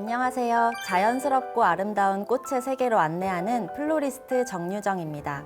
안녕하세요. 자연스럽고 아름다운 꽃의 세계로 안내하는 플로리스트 정유정입니다.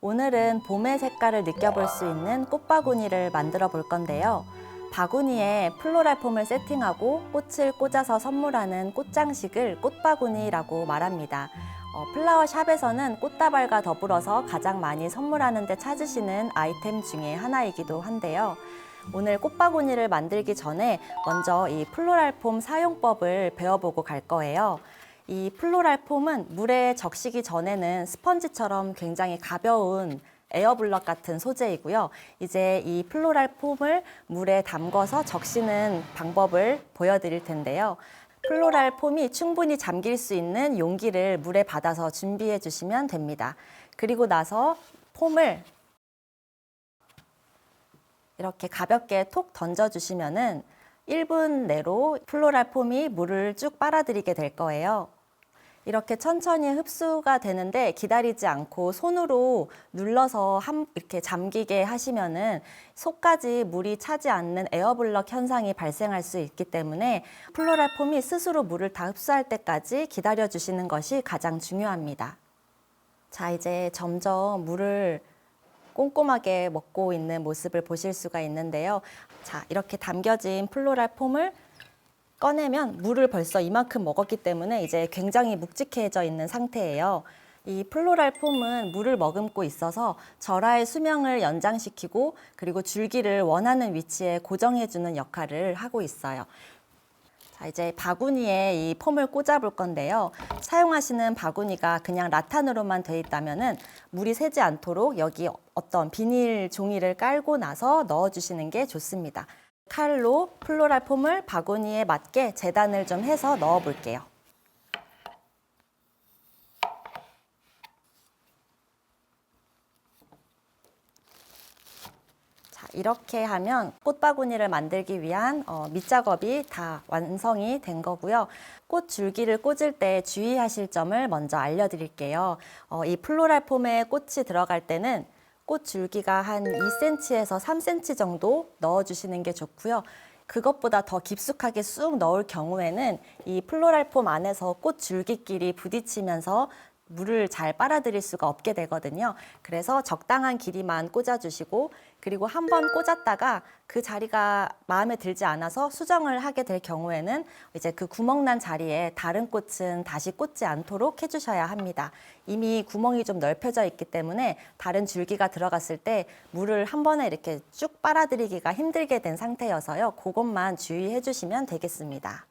오늘은 봄의 색깔을 느껴볼 수 있는 꽃바구니를 만들어 볼 건데요. 바구니에 플로랄 폼을 세팅하고 꽃을 꽂아서 선물하는 꽃장식을 꽃바구니라고 말합니다. 어, 플라워 샵에서는 꽃다발과 더불어서 가장 많이 선물하는 데 찾으시는 아이템 중에 하나이기도 한데요. 오늘 꽃바구니를 만들기 전에 먼저 이 플로랄 폼 사용법을 배워보고 갈 거예요. 이 플로랄 폼은 물에 적시기 전에는 스펀지처럼 굉장히 가벼운 에어블럭 같은 소재이고요. 이제 이 플로랄 폼을 물에 담궈서 적시는 방법을 보여드릴 텐데요. 플로랄 폼이 충분히 잠길 수 있는 용기를 물에 받아서 준비해 주시면 됩니다. 그리고 나서 폼을 이렇게 가볍게 톡 던져주시면은 1분 내로 플로랄 폼이 물을 쭉 빨아들이게 될 거예요. 이렇게 천천히 흡수가 되는데 기다리지 않고 손으로 눌러서 한, 이렇게 잠기게 하시면은 속까지 물이 차지 않는 에어블럭 현상이 발생할 수 있기 때문에 플로랄 폼이 스스로 물을 다 흡수할 때까지 기다려 주시는 것이 가장 중요합니다. 자, 이제 점점 물을 꼼꼼하게 먹고 있는 모습을 보실 수가 있는데요. 자, 이렇게 담겨진 플로랄 폼을 꺼내면 물을 벌써 이만큼 먹었기 때문에 이제 굉장히 묵직해져 있는 상태예요. 이 플로랄 폼은 물을 머금고 있어서 절하의 수명을 연장시키고 그리고 줄기를 원하는 위치에 고정해주는 역할을 하고 있어요. 자, 이제 바구니에 이 폼을 꽂아볼 건데요. 사용하시는 바구니가 그냥 라탄으로만 돼 있다면은 물이 새지 않도록 여기 어떤 비닐 종이를 깔고 나서 넣어주시는 게 좋습니다. 칼로 플로랄 폼을 바구니에 맞게 재단을 좀 해서 넣어 볼게요. 이렇게 하면 꽃바구니를 만들기 위한 어, 밑작업이 다 완성이 된 거고요. 꽃 줄기를 꽂을 때 주의하실 점을 먼저 알려드릴게요. 어, 이 플로랄 폼에 꽃이 들어갈 때는 꽃 줄기가 한 2cm에서 3cm 정도 넣어주시는 게 좋고요. 그것보다 더 깊숙하게 쑥 넣을 경우에는 이 플로랄 폼 안에서 꽃 줄기끼리 부딪히면서 물을 잘 빨아들일 수가 없게 되거든요. 그래서 적당한 길이만 꽂아주시고 그리고 한 번 꽂았다가 그 자리가 마음에 들지 않아서 수정을 하게 될 경우에는 이제 그 구멍난 자리에 다른 꽃은 다시 꽂지 않도록 해주셔야 합니다. 이미 구멍이 좀 넓혀져 있기 때문에 다른 줄기가 들어갔을 때 물을 한 번에 이렇게 쭉 빨아들이기가 힘들게 된 상태여서요. 그것만 주의해 주시면 되겠습니다.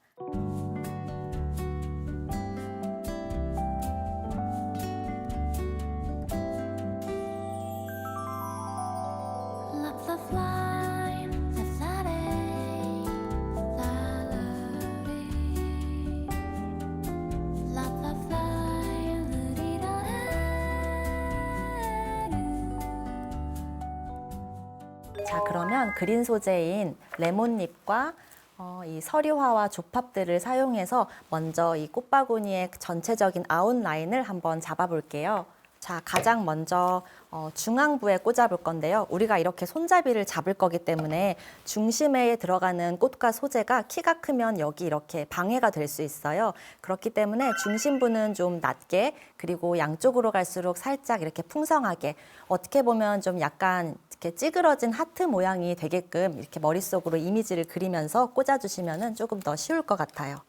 자, 그러면 그린 소재인 레몬잎과 어, 이 서류화와 조팝들을 사용해서 먼저 이 꽃바구니의 전체적인 아웃라인을 한번 잡아볼게요. 자, 가장 먼저 어, 중앙부에 꽂아볼 건데요. 우리가 이렇게 손잡이를 잡을 거기 때문에 중심에 들어가는 꽃과 소재가 키가 크면 여기 이렇게 방해가 될 수 있어요. 그렇기 때문에 중심부는 좀 낮게 그리고 양쪽으로 갈수록 살짝 이렇게 풍성하게 어떻게 보면 좀 약간 이렇게 찌그러진 하트 모양이 되게끔 이렇게 머릿속으로 이미지를 그리면서 꽂아주시면 조금 더 쉬울 것 같아요.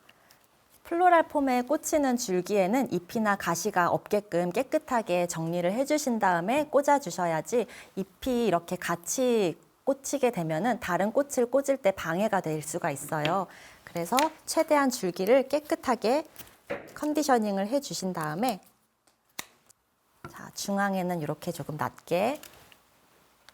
플로랄 폼에 꽂히는 줄기에는 잎이나 가시가 없게끔 깨끗하게 정리를 해주신 다음에 꽂아주셔야지 잎이 이렇게 같이 꽂히게 되면은 다른 꽃을 꽂을 때 방해가 될 수가 있어요. 그래서 최대한 줄기를 깨끗하게 컨디셔닝을 해주신 다음에 자, 중앙에는 이렇게 조금 낮게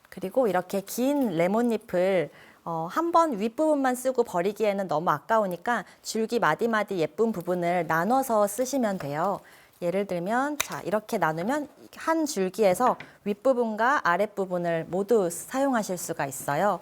그리고 이렇게 긴 레몬잎을 어, 한 번 윗부분만 쓰고 버리기에는 너무 아까우니까 줄기 마디마디 예쁜 부분을 나눠서 쓰시면 돼요. 예를 들면 자 이렇게 나누면 한 줄기에서 윗부분과 아랫부분을 모두 사용하실 수가 있어요.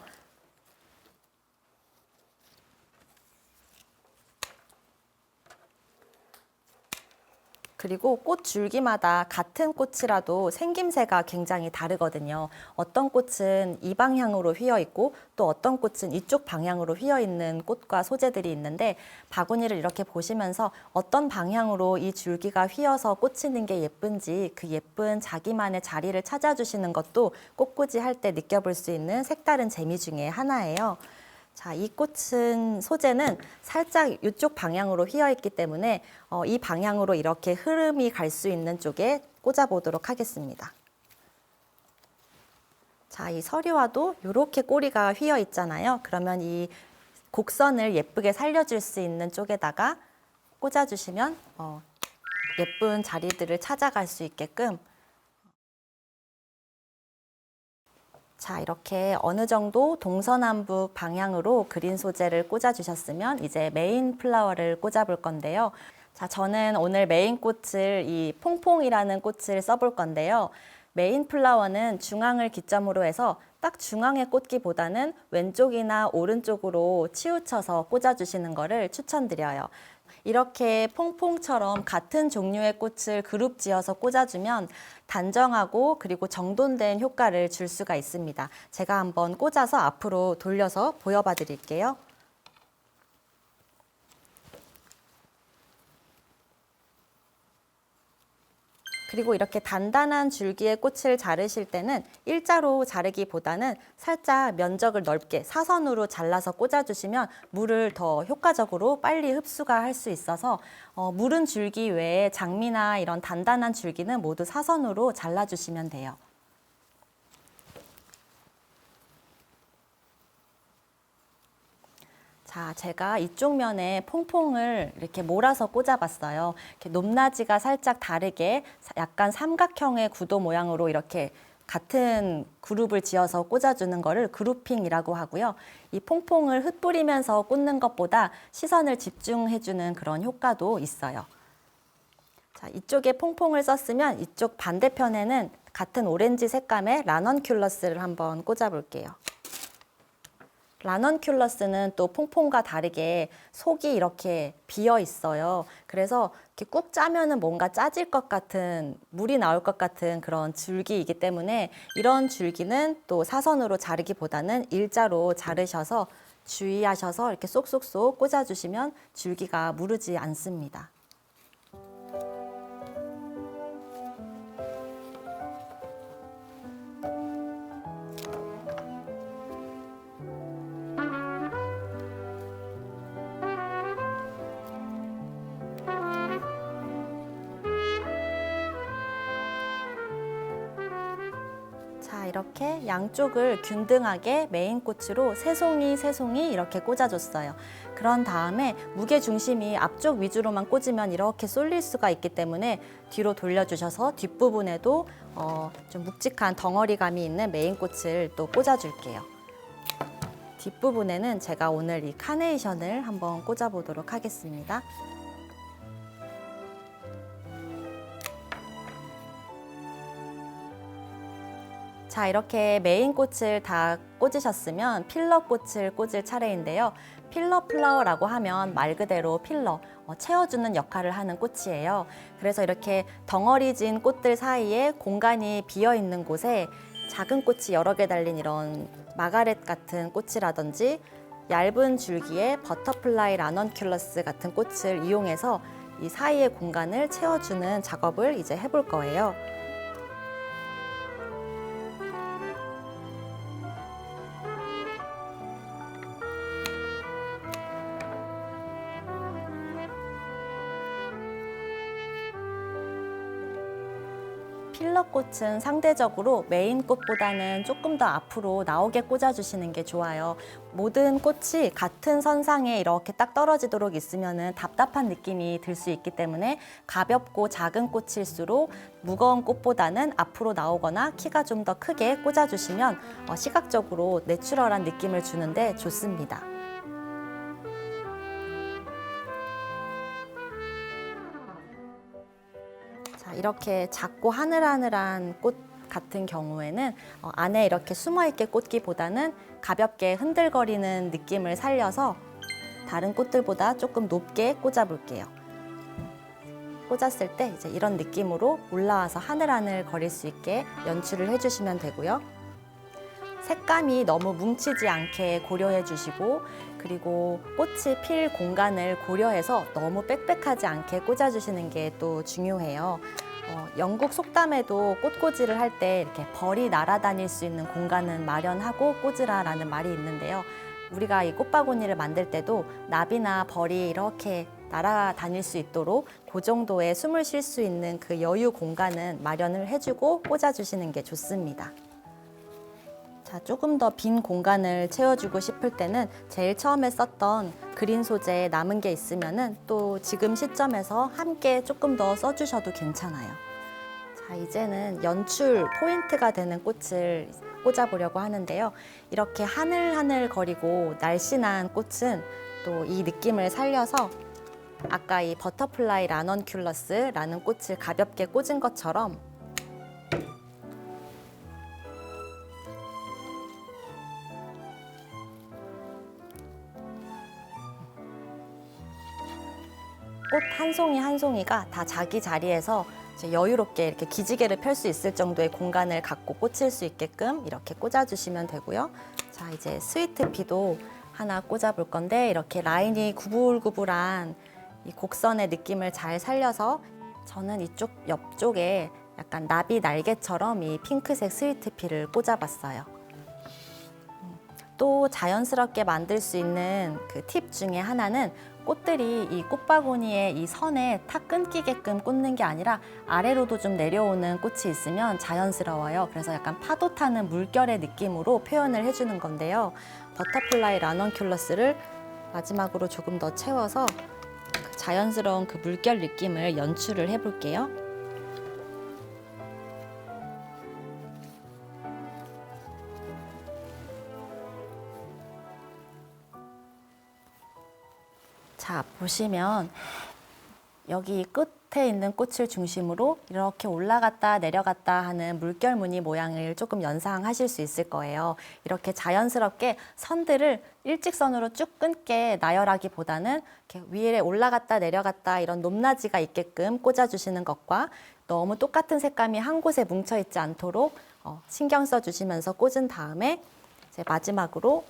그리고 꽃 줄기마다 같은 꽃이라도 생김새가 굉장히 다르거든요. 어떤 꽃은 이 방향으로 휘어 있고 또 어떤 꽃은 이쪽 방향으로 휘어 있는 꽃과 소재들이 있는데 바구니를 이렇게 보시면서 어떤 방향으로 이 줄기가 휘어서 꽂히는 게 예쁜지 그 예쁜 자기만의 자리를 찾아주시는 것도 꽃꽂이 할 때 느껴볼 수 있는 색다른 재미 중에 하나예요. 자, 이 꽃은 소재는 살짝 이쪽 방향으로 휘어 있기 때문에 어, 이 방향으로 이렇게 흐름이 갈 수 있는 쪽에 꽂아 보도록 하겠습니다. 자, 이 서리화도 이렇게 꼬리가 휘어 있잖아요. 그러면 이 곡선을 예쁘게 살려줄 수 있는 쪽에다가 꽂아주시면 어, 예쁜 자리들을 찾아갈 수 있게끔 자, 이렇게 어느 정도 동서남북 방향으로 그린 소재를 꽂아주셨으면 이제 메인 플라워를 꽂아볼 건데요. 자, 저는 오늘 메인 꽃을 이 퐁퐁이라는 꽃을 써볼 건데요. 메인 플라워는 중앙을 기점으로 해서 딱 중앙에 꽂기보다는 왼쪽이나 오른쪽으로 치우쳐서 꽂아주시는 것을 추천드려요. 이렇게 퐁퐁처럼 같은 종류의 꽃을 그룹 지어서 꽂아주면 단정하고 그리고 정돈된 효과를 줄 수가 있습니다. 제가 한번 꽂아서 앞으로 돌려서 보여봐 드릴게요. 그리고 이렇게 단단한 줄기의 꽃을 자르실 때는 일자로 자르기보다는 살짝 면적을 넓게 사선으로 잘라서 꽂아주시면 물을 더 효과적으로 빨리 흡수가 할 수 있어서 어, 무른 줄기 외에 장미나 이런 단단한 줄기는 모두 사선으로 잘라주시면 돼요. 자, 제가 이쪽 면에 퐁퐁을 이렇게 몰아서 꽂아봤어요. 이렇게 높낮이가 살짝 다르게 사- 약간 삼각형의 구도 모양으로 이렇게 같은 그룹을 지어서 꽂아주는 거를 그룹핑이라고 하고요. 이 퐁퐁을 흩뿌리면서 꽂는 것보다 시선을 집중해주는 그런 효과도 있어요. 자, 이쪽에 퐁퐁을 썼으면 이쪽 반대편에는 같은 오렌지 색감의 라넌큘러스를 한번 꽂아볼게요. 라넌큘러스는 또 퐁퐁과 다르게 속이 이렇게 비어 있어요. 그래서 이렇게 꾹 짜면은 뭔가 짜질 것 같은 물이 나올 것 같은 그런 줄기이기 때문에 이런 줄기는 또 사선으로 자르기보다는 일자로 자르셔서 주의하셔서 이렇게 쏙쏙쏙 꽂아주시면 줄기가 무르지 않습니다. 자, 이렇게 양쪽을 균등하게 메인 꽃으로 세 송이 세 송이 이렇게 꽂아줬어요. 그런 다음에 무게 중심이 앞쪽 위주로만 꽂으면 이렇게 쏠릴 수가 있기 때문에 뒤로 돌려주셔서 뒷부분에도 어, 좀 묵직한 덩어리감이 있는 메인 꽃을 또 꽂아줄게요. 뒷부분에는 제가 오늘 이 카네이션을 한번 꽂아보도록 하겠습니다. 자, 이렇게 메인 꽃을 다 꽂으셨으면 필러 꽃을 꽂을 차례인데요. 필러 플라워라고 하면 말 그대로 필러, 어, 채워주는 역할을 하는 꽃이에요. 그래서 이렇게 덩어리 진 꽃들 사이에 공간이 비어 있는 곳에 작은 꽃이 여러 개 달린 이런 마가렛 같은 꽃이라든지 얇은 줄기에 버터플라이 라넌큘러스 같은 꽃을 이용해서 이 사이의 공간을 채워주는 작업을 이제 해볼 거예요. 꽃은 상대적으로 메인 꽃보다는 조금 더 앞으로 나오게 꽂아주시는 게 좋아요. 모든 꽃이 같은 선상에 이렇게 딱 떨어지도록 있으면 답답한 느낌이 들 수 있기 때문에 가볍고 작은 꽃일수록 무거운 꽃보다는 앞으로 나오거나 키가 좀 더 크게 꽂아주시면 어, 시각적으로 내추럴한 느낌을 주는데 좋습니다. 자, 이렇게 작고 하늘하늘한 꽃 같은 경우에는 어, 안에 이렇게 숨어 있게 꽂기보다는 가볍게 흔들거리는 느낌을 살려서 다른 꽃들보다 조금 높게 꽂아 볼게요. 꽂았을 때 이제 이런 느낌으로 올라와서 하늘하늘 거릴 수 있게 연출을 해주시면 되고요. 색감이 너무 뭉치지 않게 고려해 주시고 그리고 꽃이 필 공간을 고려해서 너무 빽빽하지 않게 꽂아 주시는 게 또 중요해요. 어, 영국 속담에도 꽃꽂이를 할 때 이렇게 벌이 날아다닐 수 있는 공간은 마련하고 꽂으라라는 말이 있는데요. 우리가 이 꽃바구니를 만들 때도 나비나 벌이 이렇게 날아다닐 수 있도록 그 정도의 숨을 쉴 수 있는 그 여유 공간은 마련을 해주고 꽂아주시는 게 좋습니다. 자, 조금 더 빈 공간을 채워주고 싶을 때는 제일 처음에 썼던 그린 소재 남은 게 있으면은 또 지금 시점에서 함께 조금 더 써주셔도 괜찮아요. 자, 이제는 연출 포인트가 되는 꽃을 꽂아보려고 하는데요. 이렇게 하늘하늘 거리고 날씬한 꽃은 또 이 느낌을 살려서 아까 이 버터플라이 라넌큘러스라는 꽃을 가볍게 꽂은 것처럼 한 송이 한 송이가 다 자기 자리에서 여유롭게 이렇게 기지개를 펼 수 있을 정도의 공간을 갖고 꽂힐 수 있게끔 이렇게 꽂아주시면 되고요. 자, 이제 스위트 피도 하나 꽂아볼 건데 이렇게 라인이 구불구불한 이 곡선의 느낌을 잘 살려서 저는 이쪽 옆쪽에 약간 나비 날개처럼 이 핑크색 스위트 피를 꽂아봤어요. 또 자연스럽게 만들 수 있는 그 팁 중에 하나는 꽃들이 이 꽃바구니에 이 선에 탁 끊기게끔 꽂는 게 아니라 아래로도 좀 내려오는 꽃이 있으면 자연스러워요. 그래서 약간 파도 타는 물결의 느낌으로 표현을 해주는 건데요. 버터플라이 라넌큘러스를 마지막으로 조금 더 채워서 그 자연스러운 그 물결 느낌을 연출을 해볼게요. 자, 보시면 여기 끝에 있는 꽃을 중심으로 이렇게 올라갔다 내려갔다 하는 물결 무늬 모양을 조금 연상하실 수 있을 거예요. 이렇게 자연스럽게 선들을 일직선으로 쭉 끊게 나열하기보다는 이렇게 위에 올라갔다 내려갔다 이런 높낮이가 있게끔 꽂아주시는 것과 너무 똑같은 색감이 한 곳에 뭉쳐 있지 않도록 어, 신경 써주시면서 꽂은 다음에 마지막으로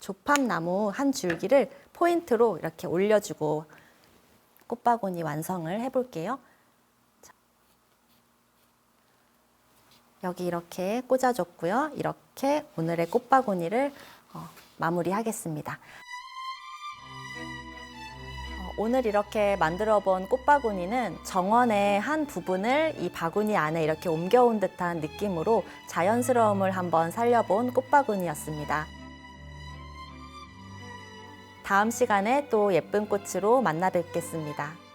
조팝나무 한 줄기를 포인트로 이렇게 올려주고 꽃바구니 완성을 해볼게요. 자. 여기 이렇게 꽂아줬고요. 이렇게 오늘의 꽃바구니를 어, 마무리하겠습니다. 어, 오늘 이렇게 만들어 본 꽃바구니는 정원의 한 부분을 이 바구니 안에 이렇게 옮겨온 듯한 느낌으로 자연스러움을 한번 살려본 꽃바구니였습니다. 다음 시간에 또 예쁜 꽃으로 만나 뵙겠습니다.